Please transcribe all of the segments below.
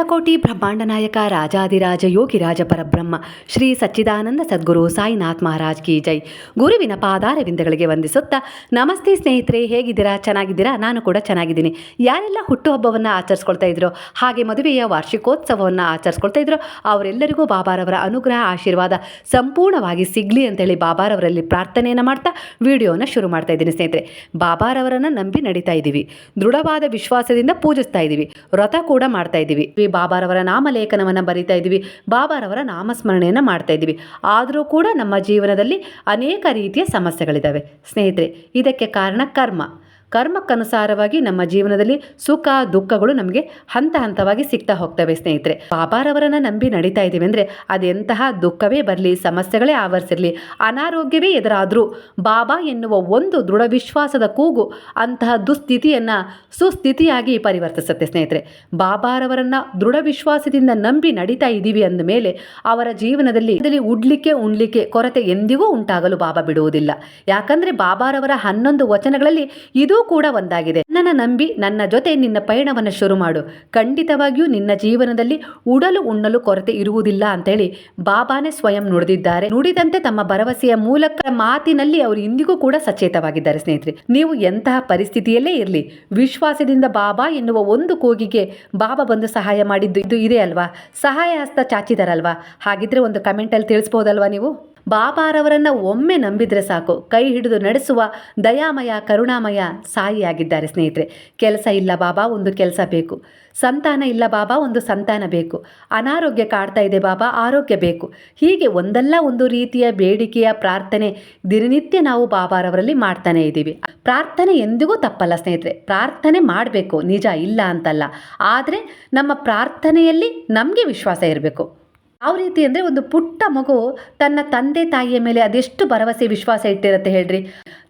ಅನಂತಕೋಟಿ ಬ್ರಹ್ಮಾಂಡ ನಾಯಕ ರಾಜಾದಿರಾಜ ಯೋಗಿರಾಜ ಪರಬ್ರಹ್ಮ, ಶ್ರೀ ಸಚ್ಚಿದಾನಂದ ಸದ್ಗುರು ಸಾಯಿನಾಥ್ ಮಹಾರಾಜ್ ಕಿ ಜೈ. ಗುರುವಿನ ಪಾದಾರವಿಂದಗಳಿಗೆ ವಂದಿಸುತ್ತಾ, ನಮಸ್ತೆ ಸ್ನೇಹಿತರೆ, ಹೇಗಿದ್ದೀರಾ? ಚೆನ್ನಾಗಿದ್ದೀರಾ? ನಾನು ಕೂಡ ಚೆನ್ನಾಗಿದ್ದೀನಿ. ಯಾರೆಲ್ಲ ಹುಟ್ಟುಹಬ್ಬವನ್ನು ಆಚರಿಸ್ಕೊಳ್ತಾ ಇದ್ರೋ, ಹಾಗೆ ಮದುವೆಯ ವಾರ್ಷಿಕೋತ್ಸವವನ್ನು ಆಚರಿಸ್ಕೊಳ್ತಾ ಇದ್ರೋ, ಅವರೆಲ್ಲರಿಗೂ ಬಾಬಾರವರ ಅನುಗ್ರಹ, ಆಶೀರ್ವಾದ ಸಂಪೂರ್ಣವಾಗಿ ಸಿಗಲಿ ಅಂತೇಳಿ ಬಾಬಾರವರಲ್ಲಿ ಪ್ರಾರ್ಥನೆಯನ್ನು ಮಾಡ್ತಾ ವಿಡಿಯೋನ ಶುರು ಮಾಡ್ತಾ ಇದ್ದೀನಿ ಸ್ನೇಹಿತರೆ. ಬಾಬಾರವರನ್ನು ನಂಬಿ ನಡೀತಾ ಇದ್ದೀವಿ ದೃಢವಾದ ವಿಶ್ವಾಸದಿಂದ ಪೂಜಿಸ್ತಾ ಇದ್ದೀವಿ ವ್ರತ ಕೂಡ ಮಾಡ್ತಾ ಇದ್ದೀವಿ ಬಾಬಾರವರ ನಾಮಲೇಖನವನ್ನು ಬರಿತಾ ಇದ್ದೀವಿ. ಬಾಬಾರವರ ನಾಮಸ್ಮರಣೆಯನ್ನು ಮಾಡ್ತಾ ಇದ್ದೀವಿ. ಆದರೂ ಕೂಡ ನಮ್ಮ ಜೀವನದಲ್ಲಿ ಅನೇಕ ರೀತಿಯ ಸಮಸ್ಯೆಗಳಿದ್ದಾವೆ. ಸ್ನೇಹಿತರೆ, ಇದಕ್ಕೆ ಕಾರಣ ಕರ್ಮ. ಕರ್ಮಕ್ಕನುಸಾರವಾಗಿ ನಮ್ಮ ಜೀವನದಲ್ಲಿ ಸುಖ, ದುಃಖಗಳು ನಮಗೆ ಹಂತ ಹಂತವಾಗಿ ಸಿಗ್ತಾ ಹೋಗ್ತವೆ, ಸ್ನೇಹಿತರೆ. ಬಾಬಾರವರನ್ನು ನಂಬಿ ನಡೀತಾ ಇದ್ದೀವಿ ಅಂದರೆ ಅದೆಂತಹ ದುಃಖವೇ ಬರಲಿ, ಸಮಸ್ಯೆಗಳೇ ಆವರಿಸಿರಲಿ, ಅನಾರೋಗ್ಯವೇ ಎದುರಾದರೂ ಬಾಬಾ ಎನ್ನುವ ಒಂದು ದೃಢ ವಿಶ್ವಾಸದ ಕೂಗು ಅಂತಹ ದುಸ್ಥಿತಿಯನ್ನು ಸುಸ್ಥಿತಿಯಾಗಿ ಪರಿವರ್ತಿಸುತ್ತೆ, ಸ್ನೇಹಿತರೆ. ಬಾಬಾರವರನ್ನು ದೃಢ ವಿಶ್ವಾಸದಿಂದ ನಂಬಿ ನಡೀತಾ ಇದ್ದೀವಿ ಅಂದ ಮೇಲೆ ಅವರ ಜೀವನದಲ್ಲಿ ಇದರಲ್ಲಿ ಉಡ್ಲಿಕ್ಕೆ, ಉಣ್ಲಿಕ್ಕೆ ಕೊರತೆ ಎಂದಿಗೂ ಉಂಟಾಗಲು ಬಾಬಾ ಬಿಡುವುದಿಲ್ಲ. ಯಾಕಂದರೆ ಬಾಬಾರವರ ಹನ್ನೊಂದು ವಚನಗಳಲ್ಲಿ ಇದೂ ಕೂಡ ಒಂದಾಗಿದೆ. ನನ್ನ ನಂಬಿ ನನ್ನ ಜೊತೆ ನಿನ್ನ ಪಯಣವನ್ನು ಶುರು ಮಾಡು. ಖಂಡಿತವಾಗಿಯೂ ನಿನ್ನ ಜೀವನದಲ್ಲಿ ಉಡಲು ಉಣ್ಣಲು ಕೊರತೆ ಇರುವುದಿಲ್ಲ ಅಂತೇಳಿ ಬಾಬಾನೇ ಸ್ವಯಂ ನುಡಿದಿದ್ದಾರೆ. ನುಡಿದಂತೆ ತಮ್ಮ ಭರವಸೆಯ ಮೂಲಕ ಮಾತಿನಲ್ಲಿ ಅವರು ಇಂದಿಗೂ ಕೂಡ ಸಚೇತವಾಗಿದ್ದಾರೆ ಸ್ನೇಹಿತರೆ. ನೀವು ಎಂತಹ ಪರಿಸ್ಥಿತಿಯಲ್ಲೇ ಇರಲಿ, ವಿಶ್ವಾಸದಿಂದ ಬಾಬಾ ಎನ್ನುವ ಒಂದು ಕೂಗಿಗೆ ಬಾಬಾ ಬಂದು ಸಹಾಯ ಮಾಡಿದ್ದು ಇದು ಇದೆ ಅಲ್ವಾ? ಸಹಾಯ ಹಸ್ತ ಚಾಚಿದಾರಲ್ವಾ? ಹಾಗಿದ್ರೆ ಒಂದು ಕಮೆಂಟಲ್ಲಿ ತಿಳಿಸ್ಬೋದಲ್ವಾ ನೀವು? ಬಾಬಾರವರನ್ನ ಒಮ್ಮೆ ನಂಬಿದರೆ ಸಾಕು. ಕೈ ಹಿಡಿದು ನಡೆಸುವ ದಯಾಮಯ, ಕರುಣಾಮಯ ಸಾಯಿಯಾಗಿದ್ದಾರೆ ಸ್ನೇಹಿತರೆ. ಕೆಲಸ ಇಲ್ಲ ಬಾಬಾ, ಒಂದು ಕೆಲಸ ಬೇಕು. ಸಂತಾನ ಇಲ್ಲ ಬಾಬಾ, ಒಂದು ಸಂತಾನ ಬೇಕು. ಅನಾರೋಗ್ಯ ಕಾಡ್ತಾ ಇದೆ ಬಾಬಾ, ಆರೋಗ್ಯ ಬೇಕು. ಹೀಗೆ ಒಂದಲ್ಲ ಒಂದು ರೀತಿಯ ಬೇಡಿಕೆಯ ಪ್ರಾರ್ಥನೆ ದಿನನಿತ್ಯ ನಾವು ಬಾಬಾರವರಲ್ಲಿ ಮಾಡ್ತಾನೆ ಇದ್ದೀವಿ. ಪ್ರಾರ್ಥನೆ ಎಂದಿಗೂ ತಪ್ಪಲ್ಲ ಸ್ನೇಹಿತರೆ. ಪ್ರಾರ್ಥನೆ ಮಾಡಬೇಕು. ನಿಜ ಇಲ್ಲ ಅಂತಲ್ಲ. ಆದರೆ ನಮ್ಮ ಪ್ರಾರ್ಥನೆಯಲ್ಲಿ ನಮಗೆ ವಿಶ್ವಾಸ ಇರಬೇಕು. ಯಾವ ರೀತಿ ಅಂದರೆ ಒಂದು ಪುಟ್ಟ ಮಗು ತನ್ನ ತಂದೆ ತಾಯಿಯ ಮೇಲೆ ಅದೆಷ್ಟು ಭರವಸೆ, ವಿಶ್ವಾಸ ಇಟ್ಟಿರುತ್ತೆ ಹೇಳ್ರಿ.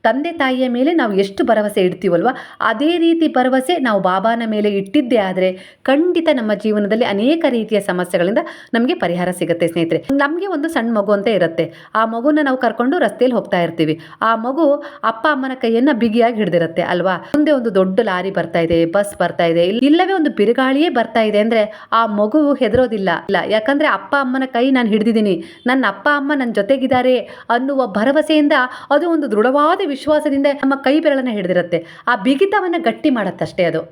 ತಂದೆ ತಾಯಿಯ ಮೇಲೆ ನಾವು ಎಷ್ಟು ಭರವಸೆ ಇಡ್ತೀವಲ್ವ? ಅದೇ ರೀತಿ ಭರವಸೆ ನಾವು ಬಾಬಾನ ಮೇಲೆ ಇಟ್ಟಿದ್ದೇ ಆದರೆ ಖಂಡಿತ ನಮ್ಮ ಜೀವನದಲ್ಲಿ ಅನೇಕ ರೀತಿಯ ಸಮಸ್ಯೆಗಳಿಂದ ನಮಗೆ ಪರಿಹಾರ ಸಿಗುತ್ತೆ ಸ್ನೇಹಿತರೆ. ನಮಗೆ ಒಂದು ಸಣ್ಣ ಮಗು ಅಂತ ಇರುತ್ತೆ. ಆ ಮಗುನ ನಾವು ಕರ್ಕೊಂಡು ರಸ್ತೆಯಲ್ಲಿ ಹೋಗ್ತಾ ಇರ್ತೀವಿ. ಆ ಮಗು ಅಪ್ಪ ಅಮ್ಮನ ಕೈಯನ್ನು ಬಿಗಿಯಾಗಿ ಹಿಡಿದಿರುತ್ತೆ ಅಲ್ವಾ? ಮುಂದೆ ಒಂದು ದೊಡ್ಡ ಲಾರಿ ಬರ್ತಾ ಇದೆ, ಬಸ್ ಬರ್ತಾ ಇದೆ. ಇಲ್ಲವೇ ಒಂದು ಬಿರುಗಾಳಿಯೇ ಬರ್ತಾ ಇದೆ ಅಂದ್ರೆ ಆ ಮಗು ಹೆದರೋದಿಲ್ಲ. ಇಲ್ಲ ಯಾಕಂದ್ರೆ ಅಪ್ಪ ಅಮ್ಮನ ಕೈ ನಾನು ಹಿಡಿದಿದ್ದೀನಿ. ನನ್ನ ಅಪ್ಪ ಅಮ್ಮ ನನ್ನ ಜೊತೆಗಿದ್ದಾರೆ ಅನ್ನುವ ಭರವಸೆಯಿಂದ ಅದು ಒಂದು ದೃಢವಾದ ವಿಶ್ವಾಸದಿಂದ ನಮ್ಮ ಕೈ ಬೆರಳನ್ನು ಹಿಡಿದಿರುತ್ತೆ. ಆ ಬಿಗಿತವನ್ನ ಗಟ್ಟಿ ಮಾಡತ್ತಷ್ಟೇ ಅದು.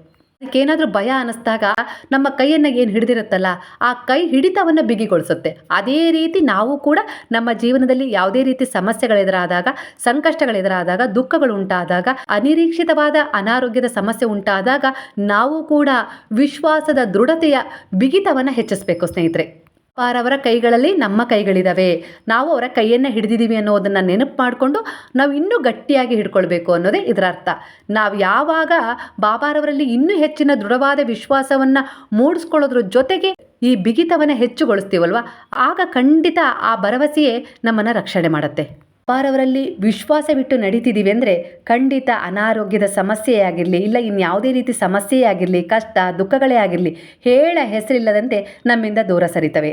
ಅದಕ್ಕೇನಾದರೂ ಭಯ ಅನ್ನಿಸ್ದಾಗ ನಮ್ಮ ಕೈಯನ್ನು ಏನು ಹಿಡಿದಿರುತ್ತಲ್ಲ, ಆ ಕೈ ಹಿಡಿತವನ್ನು ಬಿಗಿಗೊಳಿಸುತ್ತೆ. ಅದೇ ರೀತಿ ನಾವು ಕೂಡ ನಮ್ಮ ಜೀವನದಲ್ಲಿ ಯಾವುದೇ ರೀತಿ ಸಮಸ್ಯೆಗಳೆದುರಾದಾಗ ಸಂಕಷ್ಟಗಳೆದುರಾದಾಗ ದುಃಖಗಳು ಉಂಟಾದಾಗ, ಅನಿರೀಕ್ಷಿತವಾದ ಅನಾರೋಗ್ಯದ ಸಮಸ್ಯೆ ಉಂಟಾದಾಗ ನಾವು ಕೂಡ ವಿಶ್ವಾಸದ ದೃಢತೆಯ ಬಿಗಿತವನ್ನು ಹೆಚ್ಚಿಸಬೇಕು ಸ್ನೇಹಿತರೆ. ಅವರ ಕೈಗಳಲ್ಲಿ ನಮ್ಮ ಕೈಗಳಿದ್ದಾವೆ ನಾವು ಅವರ ಕೈಯನ್ನು ಹಿಡಿದಿದ್ದೀವಿ ಅನ್ನೋದನ್ನು ನೆನಪು ಮಾಡಿಕೊಂಡು ನಾವು ಇನ್ನೂ ಗಟ್ಟಿಯಾಗಿ ಹಿಡ್ಕೊಳ್ಬೇಕು ಅನ್ನೋದೇ ಇದರ ಅರ್ಥ. ನಾವು ಯಾವಾಗ ಬಾಬಾರವರಲ್ಲಿ ಇನ್ನೂ ಹೆಚ್ಚಿನ ದೃಢವಾದ ವಿಶ್ವಾಸವನ್ನು ಮೂಡಿಸ್ಕೊಳ್ಳೋದ್ರ ಜೊತೆಗೆ ಈ ಬಿಗಿತವನ್ನು ಹೆಚ್ಚುಗೊಳಿಸ್ತೀವಲ್ವ? ಆಗ ಖಂಡಿತ ಆ ಭರವಸೆಯೇ ನಮ್ಮನ್ನು ರಕ್ಷಣೆ ಮಾಡುತ್ತೆ. ಬಾರವರಲ್ಲಿ ವಿಶ್ವಾಸವಿಟ್ಟು ನಡೀತಿದ್ದೀವಿ ಅಂದರೆ ಖಂಡಿತ ಅನಾರೋಗ್ಯದ ಸಮಸ್ಯೆಯೇ ಆಗಿರಲಿ, ಇಲ್ಲ ಇನ್ಯಾವುದೇ ರೀತಿ ಸಮಸ್ಯೆಯೇ ಆಗಿರಲಿ, ಕಷ್ಟ, ದುಃಖಗಳೇ ಆಗಿರಲಿ, ಹೇಳ ಹೆಸರಿಲ್ಲದಂತೆ ನಮ್ಮಿಂದ ದೂರ ಸರಿತವೆ.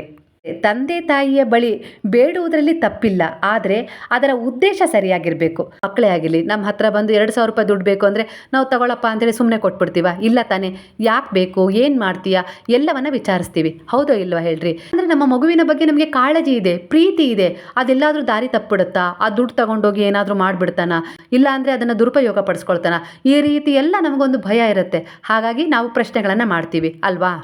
ತಂದೆ ತಾಯಿಯ ಬಳಿ ಬೇಡುವುದರಲ್ಲಿ ತಪ್ಪಿಲ್ಲ. ಆದರೆ ಅದರ ಉದ್ದೇಶ ಸರಿಯಾಗಿರಬೇಕು. ಮಕ್ಕಳೇ ಆಗಿರಲಿ ನಮ್ಮ ಹತ್ರ ಬಂದು ಎರಡು ಸಾವಿರ ರೂಪಾಯಿ ದುಡ್ಡು ಬೇಕು ಅಂದರೆ ನಾವು ತಗೊಳಪ್ಪ ಅಂತೇಳಿ ಸುಮ್ಮನೆ ಕೊಟ್ಬಿಡ್ತೀವ? ಇಲ್ಲ ತಾನೇ. ಯಾಕೆ ಬೇಕು? ಏನು ಮಾಡ್ತೀಯಾ? ಎಲ್ಲವನ್ನ ವಿಚಾರಿಸ್ತೀವಿ. ಹೌದೋ ಇಲ್ವಾ ಹೇಳ್ರಿ. ಅಂದರೆ ನಮ್ಮ ಮಗುವಿನ ಬಗ್ಗೆ ನಮಗೆ ಕಾಳಜಿ ಇದೆ, ಪ್ರೀತಿ ಇದೆ. ಅದೆಲ್ಲಾದರೂ ದಾರಿ ತಪ್ಪಿಡುತ್ತಾ? ಆ ದುಡ್ಡು ತಗೊಂಡೋಗಿ ಏನಾದರೂ ಮಾಡಿಬಿಡ್ತಾನ? ಇಲ್ಲ ಅಂದರೆ ಅದನ್ನು ದುರುಪಯೋಗ ಪಡಿಸ್ಕೊಳ್ತಾನ? ಈ ರೀತಿ ಎಲ್ಲ ನಮಗೊಂದು ಭಯ ಇರುತ್ತೆ. ಹಾಗಾಗಿ ನಾವು ಪ್ರಶ್ನೆಗಳನ್ನು ಮಾಡ್ತೀವಿ. ಅಲ್ವಾ?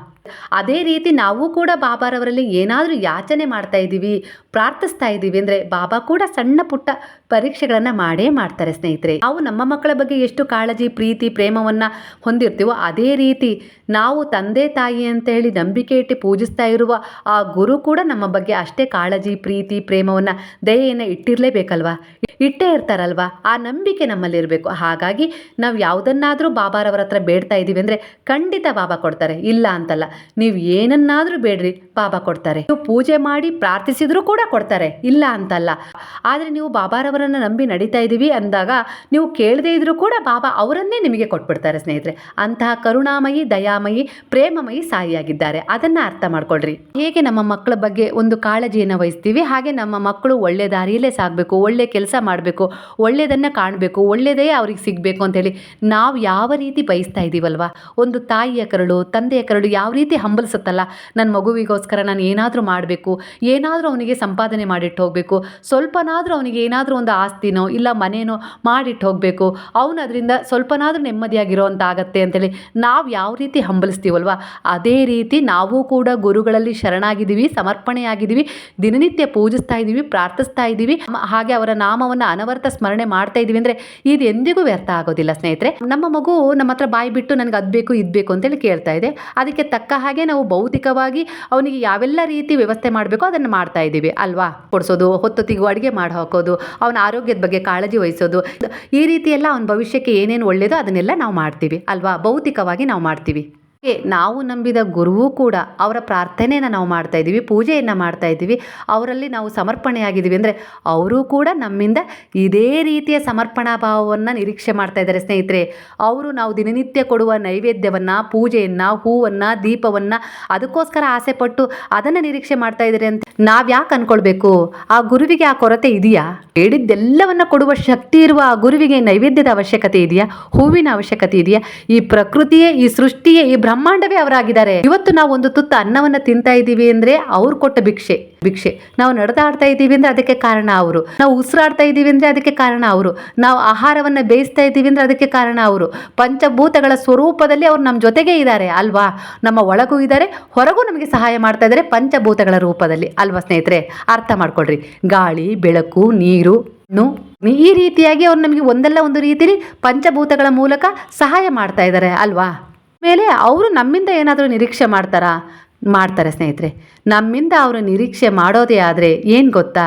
ಅದೇ ರೀತಿ ನಾವು ಕೂಡ ಬಾಬಾರವರಲ್ಲಿ ಏನಾದರೂ ಯಾಚನೆ ಮಾಡ್ತಾ ಇದ್ದೀವಿ, ಪ್ರಾರ್ಥಿಸ್ತಾ ಇದ್ದೀವಿ ಅಂದರೆ ಬಾಬಾ ಕೂಡ ಸಣ್ಣ ಪುಟ್ಟ ಪರೀಕ್ಷೆಗಳನ್ನು ಮಾಡೇ ಮಾಡ್ತಾರೆ ಸ್ನೇಹಿತರೆ. ನಾವು ನಮ್ಮ ಮಕ್ಕಳ ಬಗ್ಗೆ ಎಷ್ಟು ಕಾಳಜಿ, ಪ್ರೀತಿ, ಪ್ರೇಮವನ್ನು ಹೊಂದಿರ್ತೀವೋ ಅದೇ ರೀತಿ ನಾವು ತಂದೆ, ತಾಯಿ ಅಂತ ಹೇಳಿ ನಂಬಿಕೆ ಇಟ್ಟು ಪೂಜಿಸ್ತಾ ಇರುವ ಆ ಗುರು ಕೂಡ ನಮ್ಮ ಬಗ್ಗೆ ಅಷ್ಟೇ ಕಾಳಜಿ, ಪ್ರೀತಿ, ಪ್ರೇಮವನ್ನು, ದಯೆಯನ್ನು ಇಟ್ಟಿರಲೇಬೇಕಲ್ವಾ? ಇಟ್ಟೇ ಇರ್ತಾರಲ್ವಾ? ಆ ನಂಬಿಕೆ ನಮ್ಮಲ್ಲಿರಬೇಕು. ಹಾಗಾಗಿ ನಾವು ಯಾವುದನ್ನಾದರೂ ಬಾಬಾರವರ ಹತ್ರ ಬೇಡ್ತಾ ಇದ್ದೀವಿ ಅಂದರೆ ಖಂಡಿತ ಬಾಬಾ ಕೊಡ್ತಾರೆ. ಇಲ್ಲ ಅಂತಲ್ಲ, ನೀವು ಏನನ್ನಾದರೂ ಬೇಡ್ರಿ, ಬಾಬಾ ಕೊಡ್ತಾರೆ. ನೀವು ಪೂಜೆ ಮಾಡಿ ಪ್ರಾರ್ಥಿಸಿದರೂ ಕೂಡ ಕೊಡ್ತಾರೆ. ಇಲ್ಲ ಅಂತಲ್ಲ. ಆದರೆ ನೀವು ಬಾಬಾರವರನ್ನು ನಂಬಿ ನಡೀತಾ ಇದ್ದೀವಿ ಅಂದಾಗ ನೀವು ಕೇಳದೇ ಇದ್ರೂ ಕೂಡ ಬಾಬಾ ಅವರನ್ನೇ ನಿಮಗೆ ಕೊಟ್ಬಿಡ್ತಾರೆ ಸ್ನೇಹಿತರೆ. ಅಂತಹ ಕರುಣಾಮಯಿ, ದಯಾಮಯಿ, ಪ್ರೇಮಮಯಿ ಸಾಯಿಯಾಗಿದ್ದಾರೆ. ಅದನ್ನು ಅರ್ಥ ಮಾಡ್ಕೊಳ್ರಿ. ಹೇಗೆ ನಮ್ಮ ಮಕ್ಕಳ ಬಗ್ಗೆ ಒಂದು ಕಾಳಜಿಯನ್ನು ವಹಿಸ್ತೀವಿ? ಹಾಗೆ ನಮ್ಮ ಮಕ್ಕಳು ಒಳ್ಳೆ ದಾರಿಯಲ್ಲೇ ಸಾಗಬೇಕು, ಒಳ್ಳೆ ಕೆಲಸ ಮಾಡಬೇಕು ಒಳ್ಳೆಯದನ್ನು ಕಾಣಬೇಕು ಒಳ್ಳೆಯದೇ ಅವ್ರಿಗೆ ಸಿಗಬೇಕು ಅಂತೇಳಿ ನಾವು ಯಾವ ರೀತಿ ಬಯಸ್ತಾ ಇದ್ದೀವಲ್ವ ಒಂದು ತಾಯಿಯ ಕರಳು, ತಂದೆಯ ಕರಳು ಯಾವ ರೀತಿ ಹಂಬಲಿಸುತ್ತಲ್ಲ? ನನ್ನ ಮಗುವಿಗೋಸ್ಕರ ನಾನು ಏನಾದರೂ ಮಾಡಬೇಕು, ಏನಾದರೂ ಅವನಿಗೆ ಸಂಪಾದನೆ ಮಾಡಿಟ್ಟು ಹೋಗಬೇಕು, ಸ್ವಲ್ಪನಾದರೂ ಅವನಿಗೆ ಏನಾದರೂ ಒಂದು ಆಸ್ತಿನೋ ಇಲ್ಲ ಮನೇನೋ ಮಾಡಿಟ್ಟು ಹೋಗಬೇಕು, ಅವನು ಅದರಿಂದ ಸ್ವಲ್ಪನಾದರೂ ನೆಮ್ಮದಿಯಾಗಿರೋ ಅಂತ ಆಗತ್ತೆ ಅಂತೇಳಿ ನಾವು ಯಾವ ರೀತಿ ಹಂಬಲಿಸ್ತೀವಲ್ವ? ಅದೇ ರೀತಿ ನಾವು ಕೂಡ ಗುರುಗಳಲ್ಲಿ ಶರಣಾಗಿದ್ದೀವಿ, ಸಮರ್ಪಣೆಯಾಗಿದ್ದೀವಿ, ದಿನನಿತ್ಯ ಪೂಜಿಸ್ತಾ ಇದ್ದೀವಿ ಪ್ರಾರ್ಥಿಸ್ತಾ ಇದ್ದೀವಿ ಹಾಗೆ ಅವರ ನಾಮವನ್ನು ಅನವರ್ತ ಸ್ಮರಣೆ ಮಾಡ್ತಾ ಇದ್ದೀವಿ ಅಂದರೆ ಇದು ಎಂದಿಗೂ ವ್ಯರ್ಥ ಆಗೋದಿಲ್ಲ ಸ್ನೇಹಿತರೆ. ನಮ್ಮ ಮಗು ನಮ್ಮ ಹತ್ರ ಬಾಯಿ ಬಿಟ್ಟು ನನಗೆ ಅದು ಬೇಕು, ಇದು ಬೇಕು ಅಂತೇಳಿ ಕೇಳ್ತಾ ಇದೆ. ಅದಕ್ಕೆ ತಕ್ಕ ಹಾಗೆ ನಾವು ಭೌತಿಕವಾಗಿ ಅವನಿಗೆ ಯಾವೆಲ್ಲ ರೀತಿ ವ್ಯವಸ್ಥೆ ಮಾಡಬೇಕೋ ಅದನ್ನು ಮಾಡ್ತಾ ಇದ್ದೀವಿ ಅಲ್ವಾ? ಕೊಡಿಸೋದು ಹೊತ್ತೊತ್ತಿಗೂ ಅಡುಗೆ ಮಾಡಿ ಹಾಕೋದು, ಅವನ ಆರೋಗ್ಯದ ಬಗ್ಗೆ ಕಾಳಜಿ ವಹಿಸೋದು, ಈ ರೀತಿ ಎಲ್ಲ ಅವನ ಭವಿಷ್ಯಕ್ಕೆ ಏನೇನು ಒಳ್ಳೆಯದೋ ಅದನ್ನೆಲ್ಲ ನಾವು ಮಾಡ್ತೀವಿ. ಅಲ್ವಾ? ಭೌತಿಕವಾಗಿ ನಾವು ಮಾಡ್ತೀವಿ. ನಾವು ನಂಬಿದ ಗುರುವೂ ಕೂಡ ಅವರ ಪ್ರಾರ್ಥನೆಯನ್ನು ನಾವು ಮಾಡ್ತಾ ಇದ್ದೀವಿ, ಪೂಜೆಯನ್ನು ಮಾಡ್ತಾ ಇದ್ದೀವಿ, ಅವರಲ್ಲಿ ನಾವು ಸಮರ್ಪಣೆಯಾಗಿದ್ದೀವಿ ಅಂದರೆ ಅವರೂ ಕೂಡ ನಮ್ಮಿಂದ ಇದೇ ರೀತಿಯ ಸಮರ್ಪಣಾ ಭಾವವನ್ನು ನಿರೀಕ್ಷೆ ಮಾಡ್ತಾ ಇದ್ದಾರೆ ಸ್ನೇಹಿತರೆ. ಅವರು ನಾವು ದಿನನಿತ್ಯ ಕೊಡುವ ನೈವೇದ್ಯವನ್ನು, ಪೂಜೆಯನ್ನು, ಹೂವನ್ನು, ದೀಪವನ್ನು ಅದಕ್ಕೋಸ್ಕರ ಆಸೆ ಪಟ್ಟು ಅದನ್ನು ನಿರೀಕ್ಷೆ ಮಾಡ್ತಾ ಇದ್ದಾರೆ ಅಂತ ನಾವು ಅಂದ್ಕೊಳ್ಬೇಕು ಆ ಗುರುವಿಗೆ ಆ ಕೊರತೆ ಇದೆಯಾ? ಹೇಳಿದ್ದೆಲ್ಲವನ್ನು ಕೊಡುವ ಶಕ್ತಿ ಇರುವ ಆ ಗುರುವಿಗೆ ನೈವೇದ್ಯದ ಅವಶ್ಯಕತೆ ಇದೆಯಾ? ಹೂವಿನ ಅವಶ್ಯಕತೆ ಇದೆಯಾ? ಈ ಪ್ರಕೃತಿಯೇ, ಈ ಸೃಷ್ಟಿಯೇ, ಈ ಬ್ರಹ್ಮಾಂಡವೇ ಅವರಾಗಿದ್ದಾರೆ. ಇವತ್ತು ನಾವು ಒಂದು ತುತ್ತು ಅನ್ನವನ್ನ ತಿಂತಾ ಇದ್ದೀವಿ ಅಂದ್ರೆ ಅವ್ರು ಕೊಟ್ಟ ಭಿಕ್ಷೆ. ಭಿಕ್ಷೆ. ನಾವು ನಡೆದಾಡ್ತಾ ಇದ್ದೀವಿ ಅಂದ್ರೆ ಅದಕ್ಕೆ ಕಾರಣ ಅವರು. ನಾವು ಉಸಿರಾಡ್ತಾ ಇದ್ದೀವಿ ಅಂದ್ರೆ ಅದಕ್ಕೆ ಕಾರಣ ಅವರು. ನಾವು ಆಹಾರವನ್ನ ಬೇಯಿಸ್ತಾ ಇದ್ದೀವಿ ಅಂದ್ರೆ ಅದಕ್ಕೆ ಕಾರಣ ಅವರು. ಪಂಚಭೂತಗಳ ಸ್ವರೂಪದಲ್ಲಿ ಅವ್ರು ನಮ್ಮ ಜೊತೆಗೆ ಇದ್ದಾರೆ ಅಲ್ವಾ? ನಮ್ಮ ಒಳಗೂ ಇದ್ದಾರೆ, ಹೊರಗೂ ನಮಗೆ ಸಹಾಯ ಮಾಡ್ತಾ ಇದ್ದಾರೆ ಪಂಚಭೂತಗಳ ರೂಪದಲ್ಲಿ. ಅಲ್ವಾ ಸ್ನೇಹಿತರೆ? ಅರ್ಥ ಮಾಡ್ಕೊಳ್ರಿ. ಗಾಳಿ, ಬೆಳಕು, ನೀರು ಈ ರೀತಿಯಾಗಿ ಅವ್ರು ನಮಗೆ ಒಂದಲ್ಲ ಒಂದು ರೀತಿಲಿ ಪಂಚಭೂತಗಳ ಮೂಲಕ ಸಹಾಯ ಮಾಡ್ತಾ ಇದ್ದಾರೆ ಅಲ್ವಾ? ಮೇಲೆ ಅವರು ನಮ್ಮಿಂದ ಏನಾದರೂ ನಿರೀಕ್ಷೆ ಮಾಡ್ತಾರಾ ಮಾಡ್ತಾರೆ ಸ್ನೇಹಿತರೆ. ನಮ್ಮಿಂದ ಅವರು ನಿರೀಕ್ಷೆ ಮಾಡೋದೇ ಆದರೆ ಏನು ಗೊತ್ತಾ?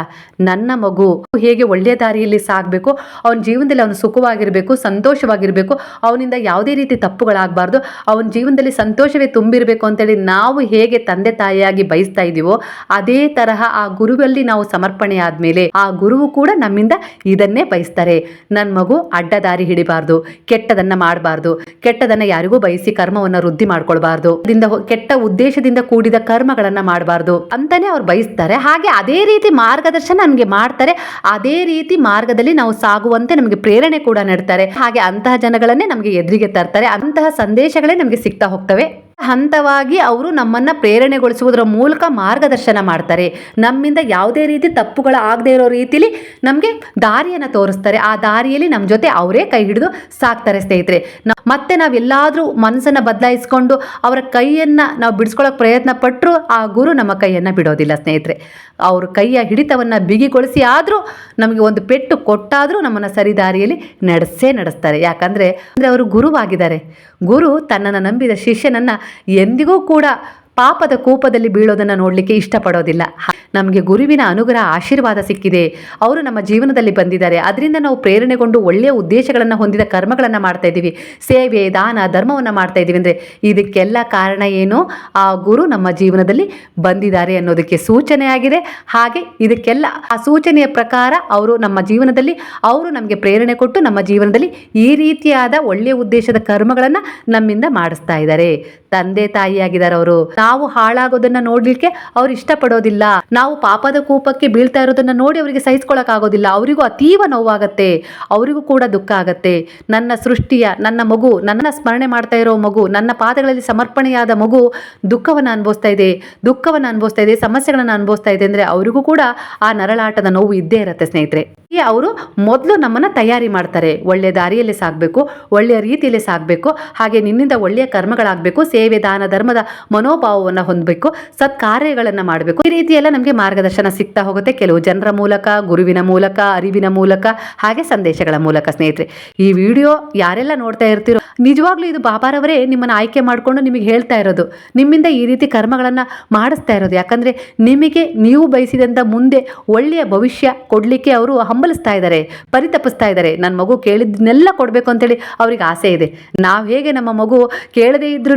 ನನ್ನ ಮಗು ಹೇಗೆ ಒಳ್ಳೆಯ ದಾರಿಯಲ್ಲಿ ಸಾಗಬೇಕು, ಅವನ ಜೀವನದಲ್ಲಿ ಅವನು ಸುಖವಾಗಿರಬೇಕು, ಸಂತೋಷವಾಗಿರಬೇಕು, ಅವನಿಂದ ಯಾವುದೇ ರೀತಿ ತಪ್ಪುಗಳಾಗಬಾರ್ದು, ಅವನ ಜೀವನದಲ್ಲಿ ಸಂತೋಷವೇ ತುಂಬಿರಬೇಕು ಅಂತೇಳಿ ನಾವು ಹೇಗೆ ತಂದೆ ತಾಯಿಯಾಗಿ ಬಯಸ್ತಾ ಇದ್ದೀವೋ ಅದೇ ತರಹ ಆ ಗುರುವಲ್ಲಿ ನಾವು ಸಮರ್ಪಣೆ ಆದಮೇಲೆ ಆ ಗುರುವು ಕೂಡ ನಮ್ಮಿಂದ ಇದನ್ನೇ ಬಯಸ್ತಾರೆ. ನನ್ನ ಮಗು ಅಡ್ಡ ದಾರಿ ಹಿಡಿಬಾರ್ದು, ಕೆಟ್ಟದನ್ನ ಮಾಡಬಾರ್ದು, ಕೆಟ್ಟದನ್ನ ಯಾರಿಗೂ ಬಯಸಿ ಕರ್ಮವನ್ನು ವೃದ್ಧಿ ಮಾಡ್ಕೊಳ್ಬಾರ್ದು. ಕೆಟ್ಟ ಉದ್ದೇಶದಿಂದ ಕೂಡಿದ ಕರ್ಮಗಳನ್ನ ಮಾಡಬಾರ್ದು ಅಂತಾನೆ ಅವ್ರು ಬಯಸ್ತಾರೆ. ಹಾಗೆ ಅದೇ ರೀತಿ ಮಾರ್ಗದರ್ಶನ ನಮಗೆ ಮಾಡ್ತಾರೆ. ಅದೇ ರೀತಿ ಮಾರ್ಗದಲ್ಲಿ ನಾವು ಸಾಗುವಂತೆ ನಮಗೆ ಪ್ರೇರಣೆ ಕೂಡ ನೀಡ್ತಾರೆ. ಹಾಗೆ ಅಂತಹ ಜನಗಳನ್ನೇ ನಮಗೆ ಎದುರಿಗೆ ತರ್ತಾರೆ. ಅಂತಹ ಸಂದೇಶಗಳೇ ನಮಗೆ ಸಿಗ್ತಾ ಹೋಗ್ತವೆ. ಹಂತವಾಗಿ ಅವರು ನಮ್ಮನ್ನ ಪ್ರೇರಣೆಗೊಳಿಸುವುದರ ಮೂಲಕ ಮಾರ್ಗದರ್ಶನ ಮಾಡ್ತಾರೆ. ನಮ್ಮಿಂದ ಯಾವುದೇ ರೀತಿ ತಪ್ಪುಗಳ ಆಗದೆ ಇರೋ ರೀತಿಲಿ ನಮಗೆ ದಾರಿಯನ್ನು ತೋರಿಸ್ತಾರೆ. ಆ ದಾರಿಯಲ್ಲಿ ನಮ್ಮ ಜೊತೆ ಅವರೇ ಕೈ ಹಿಡಿದು ಸಾಕ್ತಾರೆ ಸ್ನೇಹಿತರೆ. ಮತ್ತೆ ನಾವೆಲ್ಲಾದರೂ ಮನಸ್ಸನ್ನು ಬದಲಾಯಿಸ್ಕೊಂಡು ಅವರ ಕೈಯನ್ನು ನಾವು ಬಿಡಿಸ್ಕೊಳ್ಳೋಕೆ ಪ್ರಯತ್ನ ಪಟ್ಟರು ಆ ಗುರು ನಮ್ಮ ಕೈಯನ್ನು ಬಿಡೋದಿಲ್ಲ ಸ್ನೇಹಿತರೆ. ಅವ್ರ ಕೈಯ ಹಿಡಿತವನ್ನು ಬಿಗಿಗೊಳಿಸಿ ಆದರೂ ನಮಗೆ ಒಂದು ಪೆಟ್ಟು ಕೊಟ್ಟಾದರೂ ನಮ್ಮನ್ನು ಸರಿ ದಾರಿಯಲ್ಲಿ ನಡೆಸೇ ನಡೆಸ್ತಾರೆ. ಯಾಕಂದರೆ, ಅಂದರೆ ಅವರು ಗುರುವಾಗಿದ್ದಾರೆ. ಗುರು ತನ್ನನ್ನು ನಂಬಿದ ಶಿಷ್ಯನನ್ನು ಎಂದಿಗೂ ಕೂಡ ಪಾಪದ ಕೂಪದಲ್ಲಿ ಬೀಳೋದನ್ನು ನೋಡಲಿಕ್ಕೆ ಇಷ್ಟಪಡೋದಿಲ್ಲ. ನಮಗೆ ಗುರುವಿನ ಅನುಗ್ರಹ, ಆಶೀರ್ವಾದ ಸಿಕ್ಕಿದೆ. ಅವರು ನಮ್ಮ ಜೀವನದಲ್ಲಿ ಬಂದಿದ್ದಾರೆ. ಅದರಿಂದ ನಾವು ಪ್ರೇರಣೆಗೊಂಡು ಒಳ್ಳೆಯ ಉದ್ದೇಶಗಳನ್ನು ಹೊಂದಿದ ಕರ್ಮಗಳನ್ನು ಮಾಡ್ತಾ ಇದ್ದೀವಿ. ಸೇವೆ, ದಾನ, ಧರ್ಮವನ್ನು ಮಾಡ್ತಾ ಇದ್ದೀವಿ ಅಂದರೆ ಇದಕ್ಕೆಲ್ಲ ಕಾರಣ ಏನು? ಆ ಗುರು ನಮ್ಮ ಜೀವನದಲ್ಲಿ ಬಂದಿದ್ದಾರೆ ಅನ್ನೋದಕ್ಕೆ ಸೂಚನೆ ಆಗಿದೆ. ಹಾಗೆ ಇದಕ್ಕೆಲ್ಲ ಆ ಸೂಚನೆಯ ಪ್ರಕಾರ ಅವರು ನಮ್ಮ ಜೀವನದಲ್ಲಿ, ಅವರು ನಮಗೆ ಪ್ರೇರಣೆ ಕೊಟ್ಟು ನಮ್ಮ ಜೀವನದಲ್ಲಿ ಈ ರೀತಿಯಾದ ಒಳ್ಳೆಯ ಉದ್ದೇಶದ ಕರ್ಮಗಳನ್ನು ನಮ್ಮಿಂದ ಮಾಡಿಸ್ತಾ ಇದ್ದಾರೆ. ತಂದೆ ತಾಯಿಯಾಗಿದ್ದಾರೆ ಅವರು. ನಾವು ಹಾಳಾಗೋದನ್ನ ನೋಡಲಿಕ್ಕೆ ಅವ್ರು ಇಷ್ಟಪಡೋದಿಲ್ಲ. ನಾವು ಪಾಪದ ಕೂಪಕ್ಕೆ ಬೀಳ್ತಾ ಇರೋದನ್ನ ನೋಡಿ ಅವರಿಗೆ ಸಹಿಸ್ಕೊಳ್ಳೋಕ್ಕಾಗೋದಿಲ್ಲ ಅವರಿಗೂ ಅತೀವ ನೋವಾಗತ್ತೆ. ಅವರಿಗೂ ಕೂಡ ದುಃಖ ಆಗತ್ತೆ. ನನ್ನ ಸೃಷ್ಟಿಯ, ನನ್ನ ಮಗು, ನನ್ನ ಸ್ಮರಣೆ ಮಾಡ್ತಾ ಇರೋ ಮಗು, ನನ್ನ ಪಾದಗಳಲ್ಲಿ ಸಮರ್ಪಣೆಯಾದ ಮಗು ದುಃಖವನ್ನು ಅನುಭವಿಸ್ತಾ ಇದೆ. ದುಃಖವನ್ನು ಅನುಭವಿಸ್ತಾ ಇದೆ, ಸಮಸ್ಯೆಗಳನ್ನು ಅನುಭವಿಸ್ತಾ ಇದೆ ಅಂದರೆ ಅವರಿಗೂ ಕೂಡ ಆ ನರಳಾಟದ ನೋವು ಇದ್ದೇ ಇರುತ್ತೆ ಸ್ನೇಹಿತರೆ. ಅವರು ಮೊದಲು ನಮ್ಮನ್ನು ತಯಾರಿ ಮಾಡ್ತಾರೆ. ಒಳ್ಳೆಯ ದಾರಿಯಲ್ಲಿ ಸಾಗಬೇಕು, ಒಳ್ಳೆಯ ರೀತಿಯಲ್ಲಿ ಸಾಗಬೇಕು, ಹಾಗೆ ನಿನ್ನಿಂದ ಒಳ್ಳೆಯ ಕರ್ಮಗಳಾಗಬೇಕು, ಸೇವೆ, ದಾನ, ಧರ್ಮದ ಮನೋಭಾವವನ್ನು ಹೊಂದಬೇಕು, ಸತ್ಕಾರ್ಯಗಳನ್ನು ಮಾಡಬೇಕು. ಈ ರೀತಿಯೆಲ್ಲ ನಮಗೆ ಮಾರ್ಗದರ್ಶನ ಸಿಗ್ತಾ ಹೋಗುತ್ತೆ. ಕೆಲವು ಜನರ ಮೂಲಕ, ಗುರುವಿನ ಮೂಲಕ, ಅರಿವಿನ ಮೂಲಕ, ಹಾಗೆ ಸಂದೇಶಗಳ ಮೂಲಕ ಸ್ನೇಹಿತರೆ. ಈ ವಿಡಿಯೋ ಯಾರೆಲ್ಲ ನೋಡ್ತಾ ಇರ್ತೀರೋ, ನಿಜವಾಗ್ಲೂ ಇದು ಬಾಬಾರವರೇ ನಿಮ್ಮನ್ನು ಆಯ್ಕೆ ಮಾಡಿಕೊಂಡು ನಿಮಗೆ ಹೇಳ್ತಾ ಇರೋದು. ನಿಮ್ಮಿಂದ ಈ ರೀತಿ ಕರ್ಮಗಳನ್ನು ಮಾಡಿಸ್ತಾ ಇರೋದು. ಯಾಕಂದರೆ ನಿಮಗೆ ನೀವು ಬಯಸಿದಂಥ ಮುಂದೆ ಒಳ್ಳೆಯ ಭವಿಷ್ಯ ಕೊಡಲಿಕ್ಕೆ ಅವರು ಹಂಬಲಿಸ್ತಾ ಇದ್ದಾರೆ, ಪರಿತಪಿಸ್ತಾ ಇದ್ದಾರೆ. ನನ್ನ ಮಗು ಕೇಳಿದ್ದನ್ನೆಲ್ಲ ಕೊಡಬೇಕು ಅಂತೇಳಿ ಅವ್ರಿಗೆ ಆಸೆ ಇದೆ. ನಾವು ಹೇಗೆ ನಮ್ಮ ಮಗು ಕೇಳದೇ ಇದ್ರೂ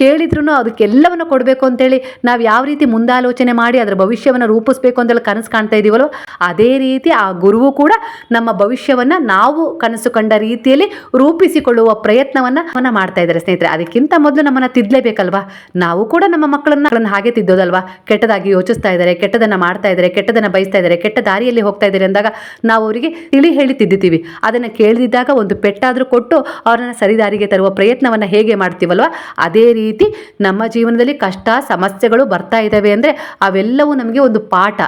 ಕೇಳಿದ್ರು ಅದಕ್ಕೆಲ್ಲವನ್ನು ಕೊಡಬೇಕು ಅಂತೇಳಿ ನಾವು ಯಾವ ರೀತಿ ಮುಂದಾಲೋಚನೆ ಮಾಡಿ ಅದರ ಭವಿಷ್ಯವನ್ನು ರೂಪಿಸಬೇಕು ಅಂತೆಲ್ಲ ಕನಸು ಕಾಣ್ತಾ ಇದ್ದೀವಲ್ಲ ಅದೇ ರೀತಿ ಆ ಗುರುವು ಕೂಡ ನಮ್ಮ ಭವಿಷ್ಯವನ್ನು ನಾವು ಕನಸು ಕಂಡ ರೀತಿಯಲ್ಲಿ ರೂಪಿಸಿಕೊಳ್ಳುವ ಪ್ರಯತ್ನವನ್ನು ಮಾಡ್ತಾ ಇದ್ದಾರೆ. ಸ್ನೇಹಿತರೆ, ಅದಕ್ಕಿಂತ ಮೊದಲು ನಮ್ಮನ್ನು ತಿದ್ದಲೇಬೇಕಲ್ವಾ ನಾವು ಕೂಡ ನಮ್ಮ ಮಕ್ಕಳನ್ನ ಹಾಗೆ ತಿದ್ದೋದಲ್ವಾ? ಕೆಟ್ಟದಾಗಿ ಯೋಚಿಸ್ತಾ ಇದ್ದಾರೆ, ಕೆಟ್ಟದನ್ನು ಮಾಡ್ತಾ ಇದ್ದಾರೆ, ಕೆಟ್ಟದನ್ನು ಬಯಸ್ತಾ ಇದ್ದಾರೆ, ಕೆಟ್ಟ ದಾರಿಯಲ್ಲಿ ಹೋಗ್ತಾ ಇದ್ದಾರೆ ಅಂದಾಗ ನಾವು ಅವರಿಗೆ ತಿಳಿ ಹೇಳಿ ತಿದ್ದುತ್ತೀವಿ. ಅದನ್ನು ಕೇಳಿದಾಗ ಒಂದು ಪೆಟ್ಟಾದರೂ ಕೊಟ್ಟು ಅವರನ್ನು ಸರಿದಾರಿಗೆ ತರುವ ಪ್ರಯತ್ನವನ್ನು ಹೇಗೆ ಮಾಡ್ತೀವಲ್ವ? ಅದೇ ರೀತಿ ನಮ್ಮ ಜೀವನದಲ್ಲಿ ಕಷ್ಟ, ಸಮಸ್ಯೆಗಳು ಬರ್ತಾ ಇದ್ದಾವೆ ಅಂದರೆ ಅವೆಲ್ಲವೂ ನಮಗೆ ಒಂದು ಪಾಠ.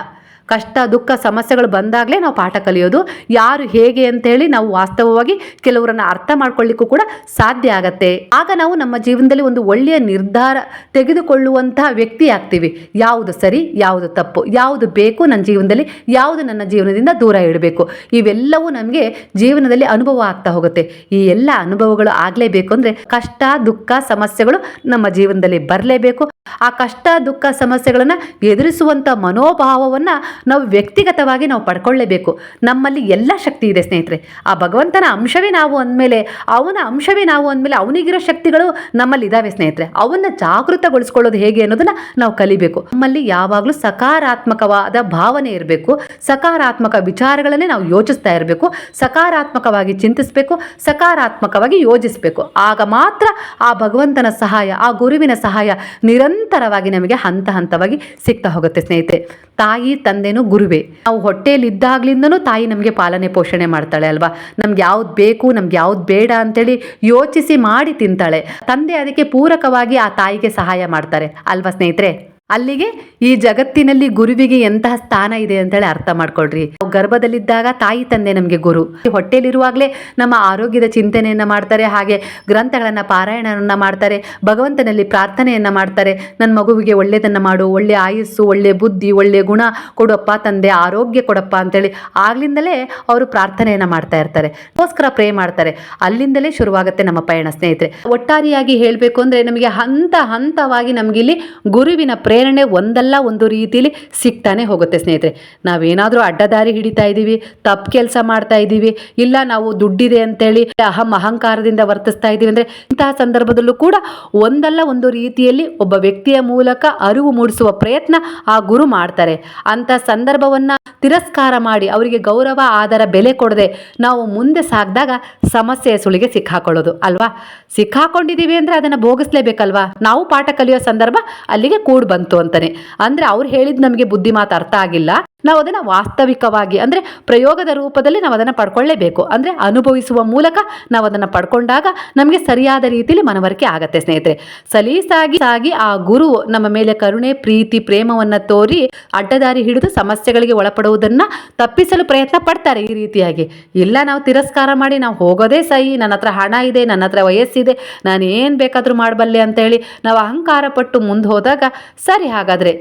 ಕಷ್ಟ, ದುಃಖ, ಸಮಸ್ಯೆಗಳು ಬಂದಾಗಲೇ ನಾವು ಪಾಠ ಕಲಿಯೋದು. ಯಾರು ಹೇಗೆ ಅಂತೇಳಿ ನಾವು ವಾಸ್ತವವಾಗಿ ಕೆಲವರನ್ನು ಅರ್ಥ ಮಾಡ್ಕೊಳ್ಳಿಕ್ಕೂ ಕೂಡ ಸಾಧ್ಯ ಆಗತ್ತೆ. ಆಗ ನಾವು ನಮ್ಮ ಜೀವನದಲ್ಲಿ ಒಂದು ಒಳ್ಳೆಯ ನಿರ್ಧಾರ ತೆಗೆದುಕೊಳ್ಳುವಂತಹ ವ್ಯಕ್ತಿ ಆಗ್ತೀವಿ. ಯಾವುದು ಸರಿ, ಯಾವುದು ತಪ್ಪು, ಯಾವುದು ಬೇಕು ನನ್ನ ಜೀವನದಲ್ಲಿ, ಯಾವುದು ನನ್ನ ಜೀವನದಿಂದ ದೂರ ಇಡಬೇಕು. ಇವೆಲ್ಲವೂ ನಮಗೆ ಜೀವನದಲ್ಲಿ ಅನುಭವ ಆಗ್ತಾ ಹೋಗುತ್ತೆ. ಈ ಎಲ್ಲ ಅನುಭವಗಳು ಆಗಲೇಬೇಕು ಅಂದರೆ ಕಷ್ಟ, ದುಃಖ, ಸಮಸ್ಯೆಗಳು ನಮ್ಮ ಜೀವನದಲ್ಲಿ ಬರಲೇಬೇಕು. ಆ ಕಷ್ಟ, ದುಃಖ, ಸಮಸ್ಯೆಗಳನ್ನು ಎದುರಿಸುವಂಥ ಮನೋಭಾವವನ್ನು ನಾವು ವ್ಯಕ್ತಿಗತವಾಗಿ ನಾವು ಪಡ್ಕೊಳ್ಳೇಬೇಕು. ನಮ್ಮಲ್ಲಿ ಎಲ್ಲ ಶಕ್ತಿ ಇದೆ ಸ್ನೇಹಿತರೆ. ಆ ಭಗವಂತನ ಅಂಶವೇ ನಾವು ಅಂದಮೇಲೆ, ಅವನ ಅಂಶವೇ ನಾವು ಅಂದಮೇಲೆ ಅವನಿಗಿರೋ ಶಕ್ತಿಗಳು ನಮ್ಮಲ್ಲಿ ಇದ್ದಾವೆ ಸ್ನೇಹಿತರೆ. ಅವನ್ನ ಜಾಗೃತಗೊಳಿಸ್ಕೊಳ್ಳೋದು ಹೇಗೆ ಅನ್ನೋದನ್ನ ನಾವು ಕಲಿಬೇಕು. ನಮ್ಮಲ್ಲಿ ಯಾವಾಗಲೂ ಸಕಾರಾತ್ಮಕವಾದ ಭಾವನೆ ಇರಬೇಕು. ಸಕಾರಾತ್ಮಕ ವಿಚಾರಗಳನ್ನೇ ನಾವು ಯೋಚಿಸ್ತಾ ಇರಬೇಕು. ಸಕಾರಾತ್ಮಕವಾಗಿ ಚಿಂತಿಸಬೇಕು. ಸಕಾರಾತ್ಮಕವಾಗಿ ಯೋಜಿಸಬೇಕು. ಆಗ ಮಾತ್ರ ಆ ಭಗವಂತನ ಸಹಾಯ, ಆ ಗುರುವಿನ ಸಹಾಯ ನಿರಂತರವಾಗಿ ನಮಗೆ ಹಂತ ಹಂತವಾಗಿ ಸಿಗ್ತಾ ಹೋಗುತ್ತೆ ಸ್ನೇಹಿತರೆ. ತಾಯಿ ತಂದೆನೂ ಗುರುವೇ. ನಾವು ಹೊಟ್ಟೆಯಲ್ಲಿ ಇದ್ದಾಗ್ಲಿಂದನೂ ತಾಯಿ ನಮಗೆ ಪಾಲನೆ ಪೋಷಣೆ ಮಾಡ್ತಾಳೆ ಅಲ್ವಾ? ನಮ್ಗೆ ಯಾವ್ದು ಬೇಕು, ನಮ್ಗೆ ಯಾವ್ದು ಬೇಡ ಅಂತೇಳಿ ಯೋಚಿಸಿ ಮಾಡಿ ತಿಂತಾಳೆ. ತಂದೆ ಅದಕ್ಕೆ ಪೂರಕವಾಗಿ ಆ ತಾಯಿಗೆ ಸಹಾಯ ಮಾಡ್ತಾರೆ. ಅಲ್ವಾ ಸ್ನೇಹಿತರೆ? ಅಲ್ಲಿಗೆ ಈ ಜಗತ್ತಿನಲ್ಲಿ ಗುರುವಿಗೆ ಎಂತಹ ಸ್ಥಾನ ಇದೆ ಅಂತೇಳಿ ಅರ್ಥ ಮಾಡ್ಕೊಳ್ರಿ. ಗರ್ಭದಲ್ಲಿದ್ದಾಗ ತಾಯಿ ತಂದೆ ನಮಗೆ ಗುರು. ಹೊಟ್ಟೆಯಲ್ಲಿರುವಾಗಲೇ ನಮ್ಮ ಆರೋಗ್ಯದ ಚಿಂತನೆಯನ್ನು ಮಾಡ್ತಾರೆ, ಹಾಗೆ ಗ್ರಂಥಗಳನ್ನು ಪಾರಾಯಣವನ್ನು ಮಾಡ್ತಾರೆ, ಭಗವಂತನಲ್ಲಿ ಪ್ರಾರ್ಥನೆಯನ್ನು ಮಾಡ್ತಾರೆ. ನನ್ನ ಮಗುವಿಗೆ ಒಳ್ಳೆಯದನ್ನು ಮಾಡು, ಒಳ್ಳೆ ಆಯುಸ್ಸು, ಒಳ್ಳೆ ಬುದ್ಧಿ, ಒಳ್ಳೆ ಗುಣ ಕೊಡಪ್ಪ ತಂದೆ, ಆರೋಗ್ಯ ಕೊಡಪ್ಪ ಅಂತೇಳಿ ಆಗ್ಲಿಂದಲೇ ಅವರು ಪ್ರಾರ್ಥನೆಯನ್ನು ಮಾಡ್ತಾ ಇರ್ತಾರೆ. ಗೋಸ್ಕರ ಪ್ರೇ ಮಾಡ್ತಾರೆ. ಅಲ್ಲಿಂದಲೇ ಶುರುವಾಗುತ್ತೆ ನಮ್ಮ ಪಯಣ ಸ್ನೇಹಿತರೆ. ಒಟ್ಟಾರೆಯಾಗಿ ಹೇಳಬೇಕು ಅಂದರೆ ನಮಗೆ ಹಂತ ಹಂತವಾಗಿ ನಮಗಿಲ್ಲಿ ಗುರುವಿನ ಪ್ರೇರಣೆ ಒಂದಲ್ಲ ಒಂದು ರೀತಿಯಲ್ಲಿ ಸಿಗ್ತಾನೆ ಹೋಗುತ್ತೆ ಸ್ನೇಹಿತರೆ. ನಾವೇನಾದರೂ ಅಡ್ಡದಾರಿ ಹಿಡಿತಾ ಇದ್ದೀವಿ, ತಪ್ಪು ಕೆಲಸ ಮಾಡ್ತಾ ಇದ್ದೀವಿ, ಇಲ್ಲ ನಾವು ದುಡ್ಡಿದೆ ಅಂತೇಳಿ ಅಹಂ ಅಹಂಕಾರದಿಂದ ವರ್ತಿಸ್ತಾ ಇದ್ದೀವಿ ಅಂದರೆ ಇಂತಹ ಸಂದರ್ಭದಲ್ಲೂ ಕೂಡ ಒಂದಲ್ಲ ಒಂದು ರೀತಿಯಲ್ಲಿ ಒಬ್ಬ ವ್ಯಕ್ತಿಯ ಮೂಲಕ ಅರಿವು ಮೂಡಿಸುವ ಪ್ರಯತ್ನ ಆ ಗುರು ಮಾಡ್ತಾರೆ. ಅಂತ ಸಂದರ್ಭವನ್ನು ತಿರಸ್ಕಾರ ಮಾಡಿ ಅವರಿಗೆ ಗೌರವ ಆಧಾರ ಬೆಲೆ ಕೊಡದೆ ನಾವು ಮುಂದೆ ಸಾಗಿದಾಗ ಸಮಸ್ಯೆಯ ಸುಳಿಗೆ ಸಿಕ್ಕಾಕೊಳ್ಳೋದು ಅಲ್ವಾ? ಸಿಕ್ಕಾಕೊಂಡಿದ್ದೀವಿ ಅಂದರೆ ಅದನ್ನು ಭೋಗಿಸ್ಲೇಬೇಕಲ್ವಾ? ನಾವು ಪಾಠ ಕಲಿಯೋ ಸಂದರ್ಭ ಅಲ್ಲಿಗೆ ಕೂಡ್ ಬಂತು ಅಂತಾನೆ. ಅಂದ್ರೆ ಅವ್ರು ಹೇಳಿದ ನಮಗೆ ಬುದ್ಧಿ ಮಾತು ಅರ್ಥ ಆಗಿಲ್ಲ. ನಾವು ಅದನ್ನು ವಾಸ್ತವಿಕವಾಗಿ ಅಂದರೆ ಪ್ರಯೋಗದ ರೂಪದಲ್ಲಿ ನಾವು ಅದನ್ನು ಪಡ್ಕೊಳ್ಳೇಬೇಕು. ಅಂದರೆ ಅನುಭವಿಸುವ ಮೂಲಕ ನಾವು ಅದನ್ನು ಪಡ್ಕೊಂಡಾಗ ನಮಗೆ ಸರಿಯಾದ ರೀತಿಯಲ್ಲಿ ಮನವರಿಕೆ ಆಗತ್ತೆ ಸ್ನೇಹಿತರೆ. ಸಲೀಸಾಗಿ ಸಾಗಿ ಆ ಗುರು ನಮ್ಮ ಮೇಲೆ ಕರುಣೆ, ಪ್ರೀತಿ, ಪ್ರೇಮವನ್ನು ತೋರಿ ಅಡ್ಡದಾರಿ ಹಿಡಿದು ಸಮಸ್ಯೆಗಳಿಗೆ ಒಳಪಡುವುದನ್ನು ತಪ್ಪಿಸಲು ಪ್ರಯತ್ನ ಪಡ್ತಾರೆ ಈ ರೀತಿಯಾಗಿ. ಇಲ್ಲ ನಾವು ತಿರಸ್ಕಾರ ಮಾಡಿ ನಾವು ಹೋಗೋದೇ ಸಹಿ, ನನ್ನ ಹತ್ರ ಹಣ ಇದೆ, ನನ್ನ ಹತ್ರ ವಯಸ್ಸಿದೆ, ನಾನು ಏನು ಬೇಕಾದರೂ ಮಾಡಬಲ್ಲೆ ಅಂತ ಹೇಳಿ ನಾವು ಅಹಂಕಾರ ಪಟ್ಟು ಮುಂದೆ ಹೋದಾಗ ಸರಿ ಹಾಗಾದರೆ.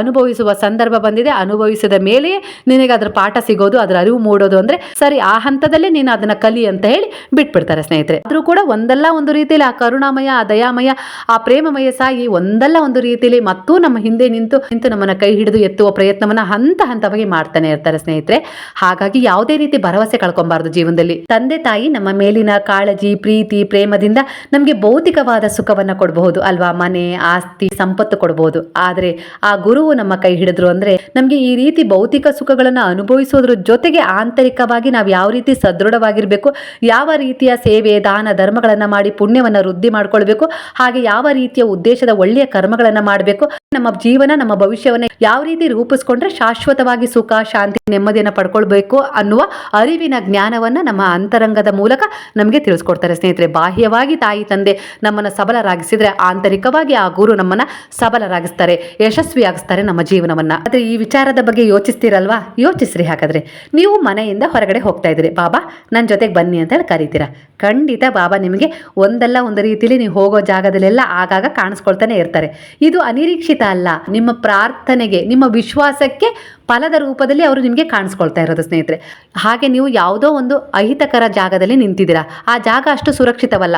ಅನುಭವಿಸುವ ಸಂದರ್ಭ ಬಂದಿದೆ, ಅನುಭವಿಸಿದ ಮೇಲೆಯೇ ನಿನಗೆ ಅದರ ಪಾಠ ಸಿಗೋದು, ಅದರ ಅರಿವು ಮೂಡೋದು ಅಂದ್ರೆ ಸರಿ, ಆ ಹಂತದಲ್ಲೇ ನೀನು ಅದನ್ನ ಕಲಿ ಅಂತ ಹೇಳಿ ಬಿಟ್ಬಿಡ್ತಾರೆ ಸ್ನೇಹಿತರೆ. ಆದರೂ ಕೂಡ ಒಂದಲ್ಲ ಒಂದು ರೀತಿಯಲ್ಲಿ ಆ ಕರುಣಾಮಯ, ಆ ದಯಾಮಯ, ಆ ಪ್ರೇಮಮಯ ಸಾಯಿ ಒಂದಲ್ಲ ಒಂದು ರೀತಿಯಲ್ಲಿ ಮತ್ತೂ ನಮ್ಮ ಹಿಂದೆ ನಿಂತು ನಿಂತು ನಮ್ಮನ್ನ ಕೈ ಹಿಡಿದು ಎತ್ತುವ ಪ್ರಯತ್ನವನ್ನ ಹಂತ ಹಂತವಾಗಿ ಮಾಡ್ತಾನೆ ಇರ್ತಾರೆ ಸ್ನೇಹಿತರೆ. ಹಾಗಾಗಿ ಯಾವುದೇ ರೀತಿ ಭರವಸೆ ಕಳ್ಕೊಬಾರ್ದು ಜೀವನದಲ್ಲಿ. ತಂದೆ ತಾಯಿ ನಮ್ಮ ಮೇಲಿನ ಕಾಳಜಿ, ಪ್ರೀತಿ, ಪ್ರೇಮದಿಂದ ನಮಗೆ ಭೌತಿಕವಾದ ಸುಖವನ್ನ ಕೊಡಬಹುದು, ಅಲ್ವಾ? ಮನೆ, ಆಸ್ತಿ, ಸಂಪತ್ತು ಕೊಡಬಹುದು. ಆದರೆ ಆ ಗುರುವು ನಮ್ಮ ಕೈ ಹಿಡಿದ್ರು ಅಂದ್ರೆ ನಮಗೆ ಈ ರೀತಿ ಭೌತಿಕ ಸುಖಗಳನ್ನು ಅನುಭವಿಸೋದ್ರ ಜೊತೆಗೆ ಆಂತರಿಕವಾಗಿ ನಾವು ಯಾವ ರೀತಿ ಸದೃಢವಾಗಿರಬೇಕು, ಯಾವ ರೀತಿಯ ಸೇವೆ, ದಾನ, ಧರ್ಮಗಳನ್ನು ಮಾಡಿ ಪುಣ್ಯವನ್ನು ವೃದ್ಧಿ ಮಾಡ್ಕೊಳ್ಬೇಕು, ಹಾಗೆ ಯಾವ ರೀತಿಯ ಉದ್ದೇಶದ ಒಳ್ಳೆಯ ಕರ್ಮಗಳನ್ನು ಮಾಡಬೇಕು, ನಮ್ಮ ಜೀವನ, ನಮ್ಮ ಭವಿಷ್ಯವನ್ನು ಯಾವ ರೀತಿ ರೂಪಿಸ್ಕೊಂಡ್ರೆ ಶಾಶ್ವತವಾಗಿ ಸುಖ, ಶಾಂತಿ, ನೆಮ್ಮದಿಯನ್ನು ಪಡ್ಕೊಳ್ಬೇಕು ಅನ್ನುವ ಅರಿವಿನ ಜ್ಞಾನವನ್ನು ನಮ್ಮ ಅಂತರಂಗದ ಮೂಲಕ ನಮಗೆ ತಿಳಿಸ್ಕೊಡ್ತಾರೆ ಸ್ನೇಹಿತರೆ. ಬಾಹ್ಯವಾಗಿ ತಾಯಿ, ತಂದೆ ನಮ್ಮನ್ನು ಸಬಲರಾಗಿಸಿದರೆ ಆಂತರಿಕವಾಗಿ ಆ ಗುರು ನಮ್ಮನ್ನ ಸಬಲರಾಗಿಸ್ತಾರೆ, ಯಶಸ್ವಿಯಾಗಿಸ್ತಾರೆ ನಮ್ಮ ಜೀವನವನ್ನ. ಆದರೆ ಈ ವಿಚಾರದ ಬಗ್ಗೆ ಯೋಚಿಸ್ತೀರಲ್ವಾ? ಯೋಚಿಸ್ರಿ ಹಾಗಾದ್ರೆ. ನೀವು ಮನೆಯಿಂದ ಹೊರಗಡೆ ಹೋಗ್ತಾ ಇದ್ದೀರಿ. ಬಾಬಾ ನನ್ನ ಜೊತೆಗೆ ಬನ್ನಿ ಅಂತ ಹೇಳಿ ಕರೀತೀರಾ. ಖಂಡಿತ ಬಾಬಾ, ನಿಮಗೆ ಒಂದಲ್ಲ ಒಂದು ರೀತಿಯಲ್ಲಿ ನೀವು ಹೋಗೋ ಜಾಗದಲ್ಲೆಲ್ಲ ಆಗಾಗ ಕಾಣಿಸ್ಕೊಳ್ತಾನೆ ಇರ್ತಾರೆ. ಇದು ಅನಿರೀಕ್ಷಿತ ಅಲ್ಲ. ನಿಮ್ಮ ಪ್ರಾರ್ಥನೆಗೆ, ನಿಮ್ಮ ವಿಶ್ವಾಸಕ್ಕೆ ಫಲದ ರೂಪದಲ್ಲಿ ಅವರು ನಿಮಗೆ ಕಾಣಿಸ್ಕೊಳ್ತಾ ಇರೋದು ಸ್ನೇಹಿತರೆ. ಹಾಗೆ ನೀವು ಯಾವುದೋ ಒಂದು ಅಹಿತಕರ ಜಾಗದಲ್ಲಿ ನಿಂತಿದ್ದೀರಾ. ಆ ಜಾಗ ಅಷ್ಟು ಸುರಕ್ಷಿತವಲ್ಲ.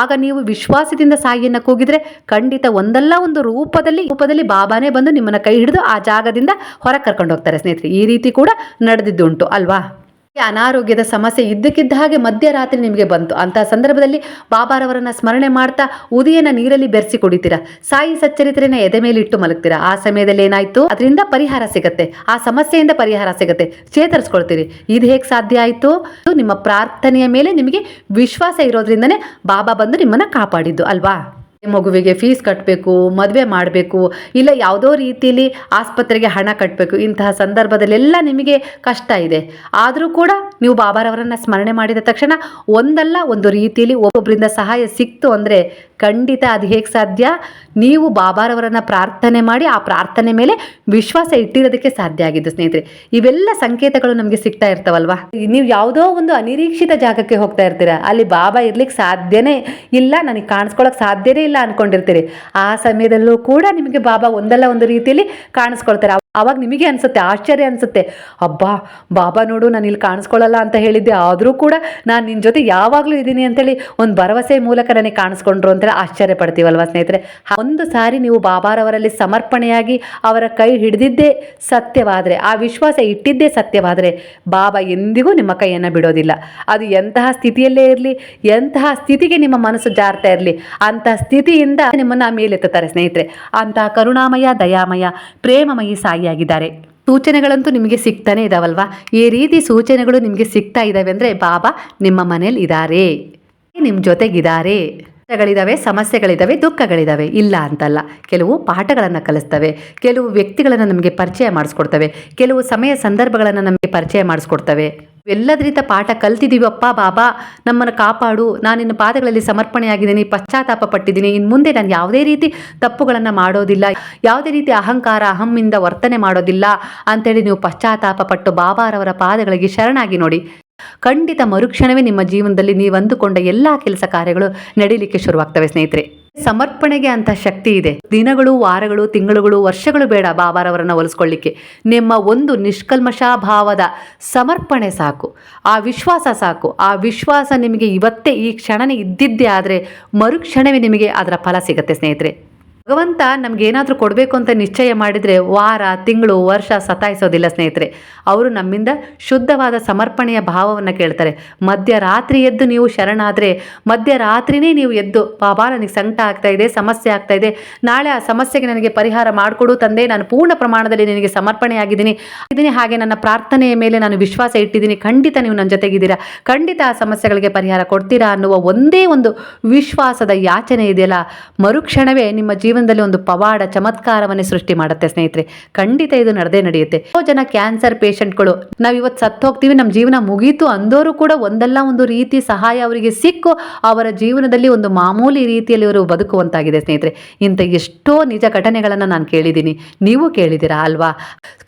ಆಗ ನೀವು ವಿಶ್ವಾಸದಿಂದ ಸಾಯಿಯನ್ನು ಕೂಗಿದ್ರೆ ಖಂಡಿತ ಒಂದಲ್ಲ ಒಂದು ರೂಪದಲ್ಲಿ ರೂಪದಲ್ಲಿ ಬಾಬಾನೇ ಬಂದು ನಿಮ್ಮನ್ನು ಕೈ ಹಿಡಿದು ಆ ಜಾಗದಿಂದ ಹೊರಗೆ ಕರ್ಕೊಂಡು ಹೋಗ್ತಾರೆ ಸ್ನೇಹಿತರೆ. ಈ ರೀತಿ ಕೂಡ ನಡೆದಿದ್ದುಂಟು, ಅಲ್ವಾ? ಅನಾರೋಗ್ಯದ ಸಮಸ್ಯೆ ಇದ್ದಕ್ಕಿದ್ದ ಹಾಗೆ ಮಧ್ಯರಾತ್ರಿ ನಿಮಗೆ ಬಂತು. ಅಂತಹ ಸಂದರ್ಭದಲ್ಲಿ ಬಾಬಾರವರನ್ನ ಸ್ಮರಣೆ ಮಾಡ್ತಾ ಉದಿಯನ್ನ ನೀರಲ್ಲಿ ಬೆರೆಸಿ ಕುಡಿತೀರಾ? ಸಾಯಿ ಸಚ್ಚರಿತ್ರೆನ ಎದೆ ಮೇಲೆ ಇಟ್ಟು ಮಲಗ್ತೀರಾ? ಆ ಸಮಯದಲ್ಲಿ ಏನಾಯ್ತು? ಅದರಿಂದ ಪರಿಹಾರ ಸಿಗತ್ತೆ. ಆ ಸಮಸ್ಯೆಯಿಂದ ಪರಿಹಾರ ಸಿಗತ್ತೆ. ಚೇತರಿಸ್ಕೊಳ್ತೀರಿ. ಇದು ಹೇಗೆ ಸಾಧ್ಯ ಆಯಿತು? ನಿಮ್ಮ ಪ್ರಾರ್ಥನೆಯ ಮೇಲೆ ನಿಮಗೆ ವಿಶ್ವಾಸ ಇರೋದ್ರಿಂದನೇ ಬಾಬಾ ಬಂದು ನಿಮ್ಮನ್ನ ಕಾಪಾಡಿದ್ದು, ಅಲ್ವಾ? ಮಗುವಿಗೆ ಫೀಸ್ ಕಟ್ಟಬೇಕು ಮದುವೆ ಮಾಡಬೇಕು, ಇಲ್ಲ ಯಾವುದೋ ರೀತಿಯಲ್ಲಿ ಆಸ್ಪತ್ರೆಗೆ ಹಣ ಕಟ್ಟಬೇಕು ಇಂತಹ ಸಂದರ್ಭದಲ್ಲೆಲ್ಲ ನಿಮಗೆ ಕಷ್ಟ ಇದೆ. ಆದರೂ ಕೂಡ ನೀವು ಬಾಬಾರವರನ್ನು ಸ್ಮರಣೆ ಮಾಡಿದ ತಕ್ಷಣ ಒಂದಲ್ಲ ಒಂದು ರೀತಿಯಲ್ಲಿ ಒಬ್ಬೊಬ್ಬರಿಂದ ಸಹಾಯ ಸಿಕ್ತು ಅಂದರೆ ಖಂಡಿತ ಅದು ಹೇಗೆ ಸಾಧ್ಯ? ನೀವು ಬಾಬಾರವರನ್ನು ಪ್ರಾರ್ಥನೆ ಮಾಡಿ ಆ ಪ್ರಾರ್ಥನೆ ಮೇಲೆ ವಿಶ್ವಾಸ ಇಟ್ಟಿರೋದಕ್ಕೆ ಸಾಧ್ಯ ಆಗಿದ್ದು ಸ್ನೇಹಿತರೆ. ಇವೆಲ್ಲ ಸಂಕೇತಗಳು ನಮಗೆ ಸಿಗ್ತಾ ಇರ್ತಾವಲ್ವಾ? ನೀವು ಯಾವುದೋ ಒಂದು ಅನಿರೀಕ್ಷಿತ ಜಾಗಕ್ಕೆ ಹೋಗ್ತಾ ಇರ್ತೀರ. ಅಲ್ಲಿ ಬಾಬಾ ಇರ್ಲಿಕ್ಕೆ ಸಾಧ್ಯನೇ ಇಲ್ಲ, ನನಗೆ ಕಾಣಿಸ್ಕೊಳಕ್ ಸಾಧ್ಯನೇ ಇಲ್ಲ ಅನ್ಕೊಂಡಿರ್ತೀರಿ. ಆ ಸಮಯದಲ್ಲೂ ಕೂಡ ನಿಮಗೆ ಬಾಬಾ ಒಂದಲ್ಲ ಒಂದು ರೀತಿಯಲ್ಲಿ ಕಾಣಿಸ್ಕೊಳ್ತಾರೆ. ಅವಾಗ ನಿಮಗೆ ಅನಿಸುತ್ತೆ, ಆಶ್ಚರ್ಯ ಅನಿಸುತ್ತೆ. ಅಬ್ಬಾ, ಬಾಬಾ ನೋಡು, ನಾನು ಇಲ್ಲಿ ಕಾಣಿಸ್ಕೊಳ್ಳಲ್ಲ ಅಂತ ಹೇಳಿದ್ದೆ. ಆದರೂ ಕೂಡ ನಾನು ನಿನ್ನ ಜೊತೆ ಯಾವಾಗಲೂ ಇದ್ದೀನಿ ಅಂತೇಳಿ ಒಂದು ಭರವಸೆ ಮೂಲಕ ನನಗೆ ಕಾಣಿಸ್ಕೊಂಡ್ರು ಅಂತೇಳಿ ಆಶ್ಚರ್ಯ ಪಡ್ತೀವಲ್ವ ಸ್ನೇಹಿತರೆ? ಒಂದು ಸಾರಿ ನೀವು ಬಾಬಾರವರಲ್ಲಿ ಸಮರ್ಪಣೆಯಾಗಿ ಅವರ ಕೈ ಹಿಡಿದಿದ್ದೇ ಸತ್ಯವಾದರೆ, ಆ ವಿಶ್ವಾಸ ಇಟ್ಟಿದ್ದೇ ಸತ್ಯವಾದರೆ ಬಾಬಾ ಎಂದಿಗೂ ನಿಮ್ಮ ಕೈಯನ್ನು ಬಿಡೋದಿಲ್ಲ. ಅದು ಎಂತಹ ಸ್ಥಿತಿಯಲ್ಲೇ ಇರಲಿ, ಎಂತಹ ಸ್ಥಿತಿಗೆ ನಿಮ್ಮ ಮನಸ್ಸು ಜಾರ್ತಾ ಇರಲಿ ಅಂತಹ ಸ್ಥಿತಿಯಿಂದ ನಿಮ್ಮನ್ನು ಮೇಲೆತ್ತುತ್ತಾರೆ ಸ್ನೇಹಿತರೆ. ಅಂತಹ ಕರುಣಾಮಯ, ದಯಾಮಯ, ಪ್ರೇಮಮಯಿ ಸಾಯಿಯಾಗಿದ್ದಾರೆ ಸೂಚನೆಗಳಂತೂ ನಿಮಗೆ ಸಿಗ್ತಾನೆ ಇದಾವಲ್ವಾ? ಈ ರೀತಿ ಸೂಚನೆಗಳು ನಿಮಗೆ ಸಿಗ್ತಾ ಇದ್ದಾವೆ ಅಂದರೆ ಬಾಬಾ ನಿಮ್ಮ ಮನೇಲಿ ಇದ್ದಾರೆ ನಿಮ್ಮ ಜೊತೆಗಿದ್ದಾರೆ ಗಳಿದಾವೆ ಸಮಸ್ಯೆಗಳಿದ್ದಾವೆ ದುಃಖಗಳಿದ್ದಾವೆ ಇಲ್ಲ ಅಂತಲ್ಲ. ಕೆಲವು ಪಾಠಗಳನ್ನು ಕಲಿಸ್ತವೆ. ಕೆಲವು ವ್ಯಕ್ತಿಗಳನ್ನು ನಮಗೆ ಪರಿಚಯ ಮಾಡಿಸ್ಕೊಡ್ತವೆ. ಕೆಲವು ಸಮಯ ಸಂದರ್ಭಗಳನ್ನು ನಮಗೆ ಪರಿಚಯ ಮಾಡಿಸ್ಕೊಡ್ತವೆ. ಎಲ್ಲದರಿಂದ ಪಾಠ ಕಲ್ತಿದ್ದೀವಪ್ಪ ಬಾಬಾ. ನಮ್ಮನ್ನು ಕಾಪಾಡು. ನಾನು ನಿನ್ನ ಪಾದಗಳಲ್ಲಿ ಸಮರ್ಪಣೆಯಾಗಿದ್ದೀನಿ. ಪಶ್ಚಾತ್ತಾಪ ಪಟ್ಟಿದ್ದೀನಿ. ಇನ್ನು ಮುಂದೆ ನಾನು ಯಾವುದೇ ರೀತಿ ತಪ್ಪುಗಳನ್ನು ಮಾಡೋದಿಲ್ಲ. ಯಾವುದೇ ರೀತಿ ಅಹಂಕಾರ ಅಹಮ್ಮಿಂದ ವರ್ತನೆ ಮಾಡೋದಿಲ್ಲ. ಅಂತೇಳಿ ನೀವು ಪಶ್ಚಾತ್ತಾಪ ಪಟ್ಟು ಬಾಬಾರವರ ಪಾದಗಳಿಗೆ ಶರಣಾಗಿ ನೋಡಿ. ಖಂಡಿತ ಮರುಕ್ಷಣವೇ ನಿಮ್ಮ ಜೀವನದಲ್ಲಿ ನೀವು ಅಂದುಕೊಂಡ ಎಲ್ಲ ಕೆಲಸ ಕಾರ್ಯಗಳು ನಡೀಲಿಕ್ಕೆ ಶುರುವಾಗ್ತವೆ ಸ್ನೇಹಿತರೆ. ಸಮರ್ಪಣೆಗೆ ಅಂತ ಶಕ್ತಿ ಇದೆ. ದಿನಗಳು, ವಾರಗಳು, ತಿಂಗಳುಗಳು, ವರ್ಷಗಳು ಬೇಡ ಬಾಬಾರವರನ್ನ ಒಲಿಸ್ಕೊಳ್ಳಿಕ್ಕೆ. ನಿಮ್ಮ ಒಂದು ನಿಷ್ಕಲ್ಮಶ ಭಾವದ ಸಮರ್ಪಣೆ ಸಾಕು. ಆ ವಿಶ್ವಾಸ ಸಾಕು. ಆ ವಿಶ್ವಾಸ ನಿಮಗೆ ಇವತ್ತೇ ಈ ಕ್ಷಣನೇ ಇದ್ದಿದ್ದೇ ಆದರೆ ಮರುಕ್ಷಣವೇ ನಿಮಗೆ ಅದರ ಫಲ ಸಿಗುತ್ತೆ ಸ್ನೇಹಿತರೆ. ಭಗವಂತ ನಮ್ಗೇನಾದರೂ ಕೊಡಬೇಕು ಅಂತ ನಿಶ್ಚಯ ಮಾಡಿದರೆ ವಾರ, ತಿಂಗಳು, ವರ್ಷ ಸತಾಯಿಸೋದಿಲ್ಲ ಸ್ನೇಹಿತರೆ. ಅವರು ನಮ್ಮಿಂದ ಶುದ್ಧವಾದ ಸಮರ್ಪಣೆಯ ಭಾವವನ್ನು ಕೇಳ್ತಾರೆ. ಮಧ್ಯರಾತ್ರಿ ಎದ್ದು ನೀವು ಶರಣಾದರೆ ಮಧ್ಯರಾತ್ರಿನೇ ನೀವು ಎದ್ದು ಬಾಬಾ ನನಗೆ ಸಂಕಟ ಆಗ್ತಾ ಇದೆ, ಸಮಸ್ಯೆ ಆಗ್ತಾ ಇದೆ. ನಾಳೆ ಆ ಸಮಸ್ಯೆಗೆ ನನಗೆ ಪರಿಹಾರ ಮಾಡಿಕೊಡು ತಂದೆ. ನಾನು ಪೂರ್ಣ ಪ್ರಮಾಣದಲ್ಲಿ ನಿನಗೆ ಸಮರ್ಪಣೆಯಾಗಿದ್ದೀನಿ. ಇದೀನಿ ಹಾಗೆ ನನ್ನ ಪ್ರಾರ್ಥನೆಯ ಮೇಲೆ ನಾನು ವಿಶ್ವಾಸ ಇಟ್ಟಿದ್ದೀನಿ. ಖಂಡಿತ ನೀವು ನನ್ನ ಜೊತೆಗಿದ್ದೀರಾ? ಖಂಡಿತ ಆ ಸಮಸ್ಯೆಗಳಿಗೆ ಪರಿಹಾರ ಕೊಡ್ತೀರಾ? ಅನ್ನುವ ಒಂದೇ ಒಂದು ವಿಶ್ವಾಸದ ಯಾಚನೆ ಇದೆಯಲ್ಲ. ಮರುಕ್ಷಣವೇ ನಿಮ್ಮ ಜೀವನದಲ್ಲಿ ಒಂದು ಪವಾಡ, ಚಮತ್ಕಾರವನ್ನೇ ಸೃಷ್ಟಿ ಮಾಡುತ್ತೆ ಸ್ನೇಹಿತರೆ. ಖಂಡಿತ ಇದು ನಡೆದೇ ನಡೆಯುತ್ತೆ. ಜನ ಕ್ಯಾನ್ಸರ್ ಪೇಷಂಟ್ಗಳು ನಾವು ಇವತ್ತು ಸತ್ತು ಹೋಗ್ತೀವಿ ನಮ್ಮ ಜೀವನ ಮುಗೀತು ಅಂದೋರು ಕೂಡ ಒಂದಲ್ಲ ಒಂದು ರೀತಿ ಸಹಾಯ ಅವರಿಗೆ ಸಿಕ್ಕು, ಅವರ ಜೀವನದಲ್ಲಿ ಒಂದು ಮಾಮೂಲಿ ರೀತಿಯಲ್ಲಿ ಅವರು ಬದುಕುವಂತಾಗಿದೆ ಸ್ನೇಹಿತರೆ. ಇಂಥ ಎಷ್ಟೋ ನಿಜ ಘಟನೆಗಳನ್ನು ನಾನು ಕೇಳಿದ್ದೀನಿ. ನೀವು ಕೇಳಿದ್ದೀರಾ ಅಲ್ವಾ?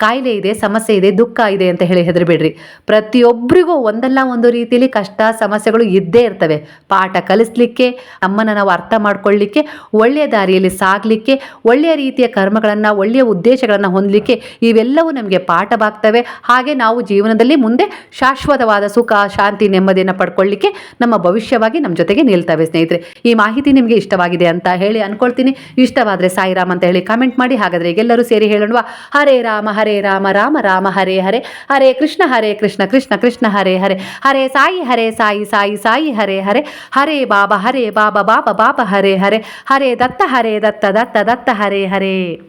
ಕಾಯಿಲೆ ಇದೆ, ಸಮಸ್ಯೆ ಇದೆ, ದುಃಖ ಇದೆ ಅಂತ ಹೇಳಿ ಹೆದರಬೇಡ್ರಿ. ಪ್ರತಿಯೊಬ್ಬರಿಗೂ ಒಂದಲ್ಲ ಒಂದು ರೀತಿಯಲ್ಲಿ ಕಷ್ಟ, ಸಮಸ್ಯೆಗಳು ಇದ್ದೇ ಇರ್ತವೆ. ಪಾಠ ಕಲಿಸ್ಲಿಕ್ಕೆ ನಮ್ಮನ್ನು ನಾವು ಅರ್ಥ ಮಾಡ್ಕೊಳ್ಳಿಕ್ಕೆ ಒಳ್ಳೆಯ ದಾರಿಯಲ್ಲಿ ಸಾಗಲಿಕ್ಕೆ ಒಳ್ಳೆಯ ರೀತಿಯ ಕರ್ಮಗಳನ್ನು, ಒಳ್ಳೆಯ ಉದ್ದೇಶಗಳನ್ನು ಹೊಂದಲಿಕ್ಕೆ ಇವೆಲ್ಲವೂ ನಮಗೆ ಪಾಠವಾಗ್ತವೆ. ಹಾಗೆ ನಾವು ಜೀವನದಲ್ಲಿ ಮುಂದೆ ಶಾಶ್ವತವಾದ ಸುಖ, ಶಾಂತಿ, ನೆಮ್ಮದಿಯನ್ನು ಪಡ್ಕೊಳ್ಳಿಕ್ಕೆ ನಮ್ಮ ಭವಿಷ್ಯವಾಗಿ ನಮ್ಮ ಜೊತೆಗೆ ನಿಲ್ತವೆ ಸ್ನೇಹಿತರೆ. ಈ ಮಾಹಿತಿ ನಿಮಗೆ ಇಷ್ಟವಾಗಿದೆ ಅಂತ ಹೇಳಿ ಅನ್ಕೊಳ್ತೀನಿ. ಇಷ್ಟವಾದರೆ ಸಾಯಿರಾಮ್ ಅಂತ ಹೇಳಿ ಕಾಮೆಂಟ್ ಮಾಡಿ. ಹಾಗಾದರೆ ಎಲ್ಲರೂ ಸೇರಿ ಹೇಳೋಣ ಹರೇ ರಾಮ ಹರೇ ರಾಮ ರಾಮ ರಾಮ, ಹರೇ ಹರೇ. ಹರೇ ಕೃಷ್ಣ ಹರೇ ಕೃಷ್ಣ ಕೃಷ್ಣ ಕೃಷ್ಣ, ಹರೇ ಹರೇ. ಹರೇ ಸಾಯಿ ಹರೇ ಸಾಯಿ ಸಾಯಿ ಸಾಯಿ, ಹರೇ ಹರೇ. ಹರೇ ಬಾಬಾ ಹರೇ ಬಾಬಾ ಬಾಬಾ ಬಾಬಾ, ಹರೇ ಹರೇ. ಹರೇ ದತ್ತ ಹರೇ ದತ್ತ ದತ್ತ ದತ್ತ ಹರೇ ಹರೇ.